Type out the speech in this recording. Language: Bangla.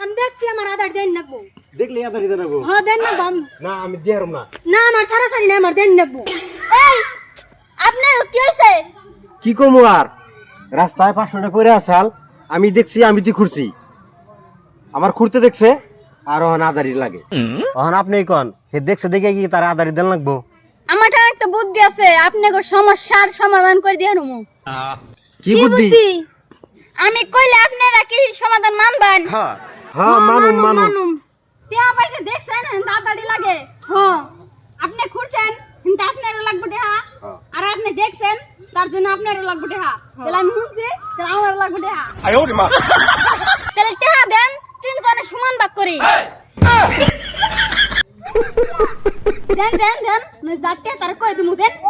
আমি দেখছি আমার আধার দেন নাকবো। দেখলি আদারি দেবো হ দেন নাকবো আমি- না আমি দিয়ারম না। না আমার সারা সারি না আমার দেন নাকবো। এই আপনার কি কি কমু আর? রাস্তায় পাঁচশোটা পরে আসাল আমি দেখছি আমি তুই খুঁড়ছি। আমার খুঁড়তে দেখছে আর ওখানে আদারি লাগে। ওখানে আপনি কন হে দেখছে দেখে কি তার আদারি দেন লাগবো আমার একটা বুদ্ধি আছে আপনাকে সমস্যার সমাধান করে দিয়ে নেব কি বুদ্ধি? আমি কইলে আপনারা কি সমাধান মানবেন? হ্যাঁ। মানুন মানুন টিয়া পাইতে দেখছেন? দাদাড়ি লাগে। হ আপনি খুঁড়ছেন? কিন্তু আপনারও লাগবে টেহা আর আপনি দেখছেন? তার জন্য আপনারও লাগবে টেহা তাহলে আমি শুনছি তাহলে আমারও লাগবে টেহা তাহলে টেহা দেন তিনজনে সমান ভাগ করি। দেন দেন দেন। যাকে তার কই দিমু দেন।